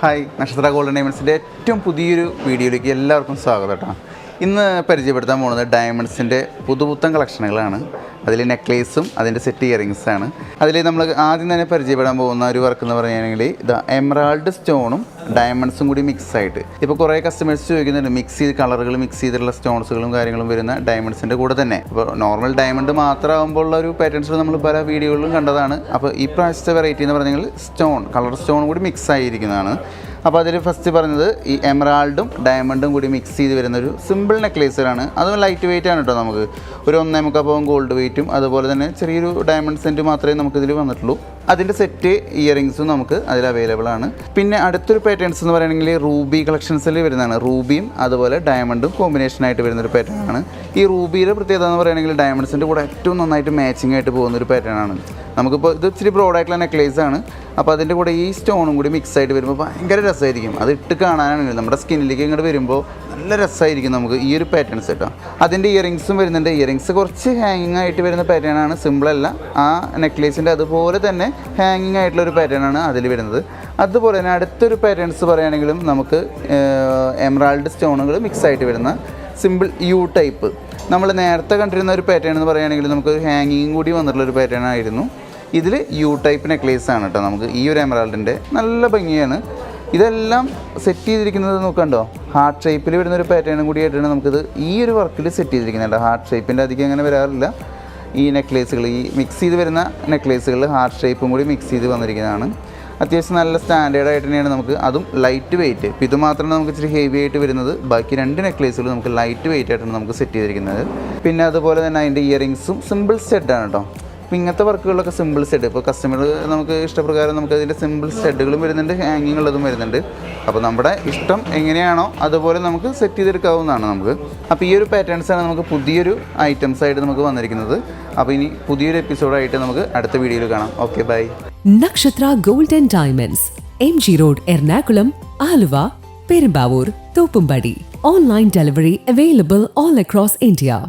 Hi നക്ഷത്ര golden ഡയമണ്ട്സിന്റെ ഏറ്റവും പുതിയൊരു വീഡിയോയിലേക്ക് എല്ലാവർക്കും സ്വാഗതം കേട്ടോ. ഇന്ന് പരിചയപ്പെടുത്താൻ പോകുന്നത് ഡയമണ്ട്സിന്റെ പുതുപുത്തൻ കളക്ഷനുകളാണ്. അതിൽ നെക്ലേസും അതിന്റെ സെറ്റ് ഇയറിങ്സാണ് അതിൽ നമ്മൾ ആദ്യം തന്നെ പരിചയപ്പെടാൻ പോകുന്ന ഒരു വർക്ക് എന്ന് പറയുകയാണെങ്കിൽ ഇത് എമറാൾഡ് സ്റ്റോണും ഡയമണ്ട്സും കൂടി മിക്സ് ആയിട്ട്. ഇപ്പോൾ കുറേ കസ്റ്റമേഴ്സ് ചോദിക്കുന്നുണ്ട് മിക്സ് ചെയ്ത് കളറുകൾ മിക്സ് ചെയ്തിട്ടുള്ള സ്റ്റോൺസുകളും കാര്യങ്ങളും വരുന്ന ഡയമണ്ട്സിന്റെ കൂടെ തന്നെ. ഇപ്പോൾ നോർമൽ ഡയമണ്ട് മാത്രമാകുമ്പോൾ ഉള്ള ഒരു പാറ്റേൺസ് നമ്മൾ പല വീഡിയോകളിലും കണ്ടതാണ്. അപ്പോൾ ഈ പ്രാവശ്യത്തെ വെറൈറ്റി എന്ന് പറഞ്ഞാൽ സ്റ്റോൺ കളർ സ്റ്റോൺ കൂടി മിക്സ് ആയിരിക്കുന്നതാണ്. അപ്പോൾ അതിൽ ഫസ്റ്റ് പറഞ്ഞത് ഈ എമറാൾഡും ഡയമണ്ടും കൂടി മിക്സ് ചെയ്ത് വരുന്ന ഒരു സിമ്പിൾ നെക്ലേസറാണ് അതും ലൈറ്റ് വെയിറ്റ് ആണ് കേട്ടോ നമുക്ക്. ഒരു ഒന്നേ മുക്കാപ്പം ഗോൾഡ് വെയിറ്റും അതുപോലെ തന്നെ ചെറിയൊരു ഡയമണ്ട് സെന്റ് മാത്രമേ നമുക്കിതിൽ വന്നിട്ടുള്ളൂ. അതിന്റെ സെറ്റ് ഇയറിങ്സും നമുക്ക് അതിൽ അവൈലബിൾ ആണ്. പിന്നെ അടുത്തൊരു പാറ്റേൺസ് എന്ന് പറയുകയാണെങ്കിൽ റൂബി കളക്ഷൻസിൽ വരുന്നതാണ്. റൂബിയും അതുപോലെ ഡയമണ്ടും കോമ്പിനേഷൻ ആയിട്ട് വരുന്ന ഒരു പാറ്റേൺ ആണ്. ഈ റൂബിയുടെ പ്രത്യേകത എന്ന് പറയുകയാണെങ്കിൽ ഡയമണ്ട്സിന്റെ കൂടെ ഏറ്റവും നന്നായിട്ട് മാച്ചിങ് ആയിട്ട് പോകുന്ന ഒരു പാറ്റേൺ ആണ്. നമുക്കിപ്പോൾ ഇത് ഇച്ചിരി ബ്രോഡായിട്ടുള്ള നെക്ലേസ് ആണ്. അപ്പോൾ അതിന്റെ കൂടെ ഈ സ്റ്റോണും കൂടി മിക്സ് ആയിട്ട് വരുമ്പോൾ ഭയങ്കര രസമായിരിക്കും. അത് ഇട്ട് കാണാനാണെങ്കിൽ നമ്മുടെ സ്കിന്നിലേക്ക് ഇങ്ങോട്ട് വരുമ്പോൾ നല്ല രസമായിരിക്കും നമുക്ക് ഈ ഒരു പാറ്റേൺസ് കേട്ടോ. അതിന്റെ ഇയറിങ്സും വരുന്നുണ്ട്. ഇയറിങ്സ് കുറച്ച് ഹാങ്ങിങ് ആയിട്ട് വരുന്ന പാറ്റേൺ ആണ്. സിമ്പിളല്ല ആ നെക്ലേസിന്റെ അതുപോലെ തന്നെ ഹാങ്ങിങ് ആയിട്ടുള്ള ഒരു പാറ്റേൺ ആണ് അതിൽ വരുന്നത്. അതുപോലെ തന്നെ അടുത്തൊരു പാറ്റേൺസ് പറയുകയാണെങ്കിലും നമുക്ക് എമറാൾഡ് സ്റ്റോണുകൾ മിക്സ് ആയിട്ട് വരുന്ന സിമ്പിൾ യു ടൈപ്പ് നമ്മൾ നേരത്തെ കണ്ടിരുന്ന ഒരു പാറ്റേൺ എന്ന് പറയുകയാണെങ്കിൽ നമുക്ക് ഹാങ്ങിങ്ങും കൂടി വന്നിട്ടുള്ള ഒരു പാറ്റേൺ ആയിരുന്നു. ഇതിൽ യു ടൈപ്പ് നെക്ലേസ് ആണ് കേട്ടോ നമുക്ക്. ഈ ഒരു എമറാൾഡിന്റെ നല്ല ഭംഗിയാണ്. ഇതെല്ലാം സെറ്റ് ചെയ്തിരിക്കുന്നത് നോക്കണ്ടോ ഹാർട്ട് ഷേപ്പിൽ വരുന്ന ഒരു പാറ്റേണും കൂടി ആയിട്ടാണ് നമുക്കിത് ഈ ഒരു വർക്കിൽ സെറ്റ് ചെയ്തിരിക്കുന്നത് ഹാർട്ട് ഷേപ്പിന്റെ അധികം അങ്ങനെ വരാറില്ല. ഈ നെക്ലേസുകൾ ഈ മിക്സ് ചെയ്ത് വരുന്ന നെക്ലേസുകൾ ഹാർട്ട് ഷേപ്പും കൂടി മിക്സ് ചെയ്ത് വന്നിരിക്കുന്നതാണ്. അത്യാവശ്യം നല്ല സ്റ്റാൻഡേർഡ് ആയിട്ട് തന്നെയാണ് നമുക്ക് അതും ലൈറ്റ് വെയിറ്റ് ഇപ്പം ഇത് മാത്രമാണ് നമുക്ക് ഇച്ചിരി ഹെവി ആയിട്ട് വരുന്നത്. ബാക്കി രണ്ട് നെക്ലേസുകൾ നമുക്ക് ലൈറ്റ് വെയിറ്റ് ആയിട്ടാണ് നമുക്ക് സെറ്റ് ചെയ്തിരിക്കുന്നത്. പിന്നെ അതുപോലെ തന്നെ അതിന്റെ ഇയറിങ്സും സിമ്പിൾ സെറ്റാണ് കേട്ടോ അപ്പോൾ ഇങ്ങനത്തെ വർക്കുകളൊക്കെ സിമ്പിൾ സെറ്റ് ഇപ്പോൾ കസ്റ്റമർ നമുക്ക് ഇഷ്ടപ്രകാരം നമുക്ക് അതിന്റെ സിമ്പിൾ സെറ്റുകളും വരുന്നുണ്ട് ഹാങ്ങിങ് ഉള്ളതും വരുന്നുണ്ട്. അപ്പോൾ നമ്മുടെ ഇഷ്ടം എങ്ങനെയാണോ അതുപോലെ നമുക്ക് സെറ്റ് ചെയ്തെടുക്കാവുന്നതാണ് നമുക്ക്. അപ്പോൾ ഈ ഒരു പാറ്റേൺസാണ് നമുക്ക് പുതിയൊരു ഐറ്റംസ് ആയിട്ട് നമുക്ക് വന്നിരിക്കുന്നത്. അപ്പോൾ ഇനി പുതിയൊരു എപ്പിസോഡായിട്ട് നമുക്ക് അടുത്ത വീഡിയോയിൽ കാണാം. Okay bye Nakshatra gold and diamonds M G road Ernakulam Aluva Perumbavoor Thoppumpady. Online delivery available all across India